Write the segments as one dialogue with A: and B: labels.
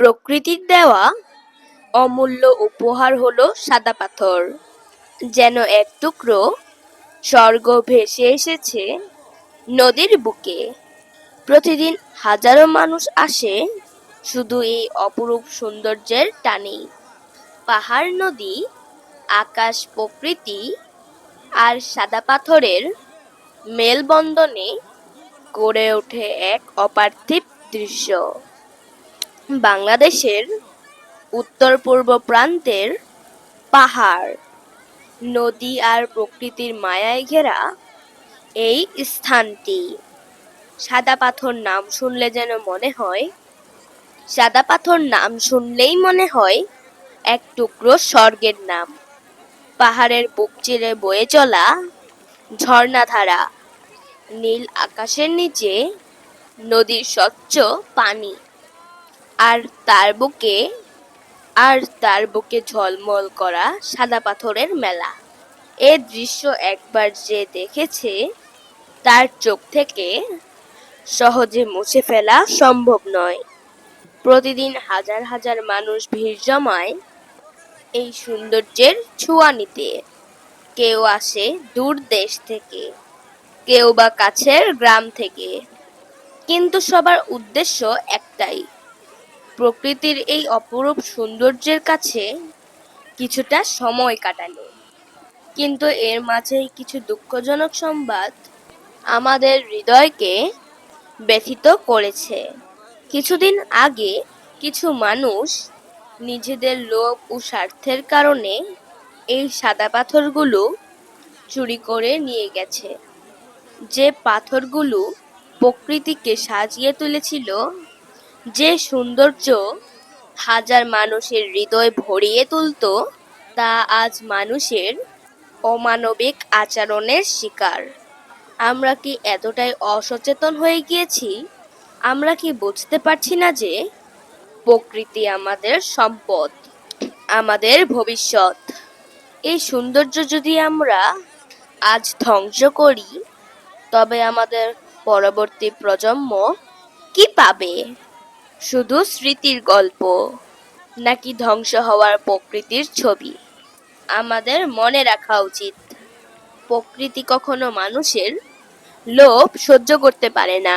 A: প্রকৃতির দেওয়া অমূল্য উপহার হলো সাদা পাথর। যেন এক টুকরো স্বর্গ ভেসে এসেছে নদীর বুকে। প্রতিদিন হাজারো মানুষ আসে শুধু এই অপরূপ সৌন্দর্যের টানেই। পাহাড়, নদী, আকাশ, প্রকৃতি আর সাদা পাথরের মেলবন্ধনে গড়ে ওঠে এক অপার্থিব দৃশ্য। বাংলাদেশের উত্তর পূর্ব প্রান্তের পাহাড়, নদী আর প্রকৃতির মায়ায় ঘেরা এই স্থানটি। সাদা পাথর নাম শুনলে যেন মনে হয়, সাদা পাথর নাম শুনলেই মনে হয় এক টুকরো স্বর্গের নাম। পাহাড়ের বুক চিরে বয়ে চলা ঝর্ণাধারা নীল আকাশের নিচে নদীর স্বচ্ছ পানি। আর তার বুকে, আর তার বুকে ঝলমল করা সাদা পাথরের মেলা। এ দৃশ্য একবার যে দেখেছে, তার চোখ থেকে সহজে মুছে ফেলা সম্ভব নয়। প্রতিদিন হাজার হাজার মানুষ ভিড় জমায় এই সৌন্দর্যের ছোঁয়া নিতে। কেউ আসে দূর দেশ থেকে, কেউ বা কাছের গ্রাম থেকে। কিন্তু সবার উদ্দেশ্য একটাই প্রকৃতির এই অপরূপ সৌন্দর্যের কাছে কিছুটা সময় কাটানো কিন্তু এর মাঝেই কিছু দুঃখজনক সংবাদ আমাদের হৃদয়কে ব্যথিত করেছে। কিছুদিন আগে কিছু মানুষ নিজেদের লোভ ও স্বার্থের কারণে এই সাদা পাথরগুলো চুরি করে নিয়ে গেছে। যে পাথরগুলো প্রকৃতিকে সাজিয়ে তুলেছিল যে সৌন্দর্য হাজার মানুষের হৃদয় ভরিয়ে তুলতো, তা আজ মানুষের অমানবিক আচরণের শিকার। আমরা কি এতটাই অসচেতন হয়ে গিয়েছি? আমরা কি বুঝতে পারছি না যে প্রকৃতি আমাদের সম্পদ, আমাদের ভবিষ্যৎ। এই সৌন্দর্য যদি আমরা আজ ধ্বংস করি, তবে আমাদের পরবর্তী প্রজন্ম কি পাবে? শুধু স্মৃতির গল্প, নাকি ধ্বংস হওয়ার প্রকৃতির ছবি? আমাদের মনে রাখা উচিত, প্রকৃতি কখনো মানুষের লোভ সহ্য করতে পারে না।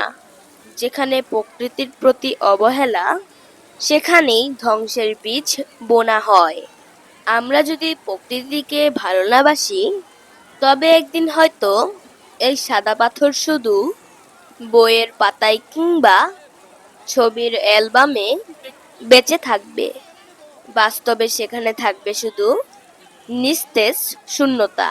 A: যেখানে প্রকৃতির প্রতি অবহেলা, সেখানেই ধ্বংসের বীজ বোনা হয়। আমরা যদি প্রকৃতিকে ভালো না বাসি, তবে একদিন হয়তো এই সাদা পাথর শুধু বইয়ের পাতায় কিংবা ছবির অ্যালবামে বেঁচে থাকবে। বাস্তবে সেখানে থাকবে শুধু নিস্তেজ শূন্যতা।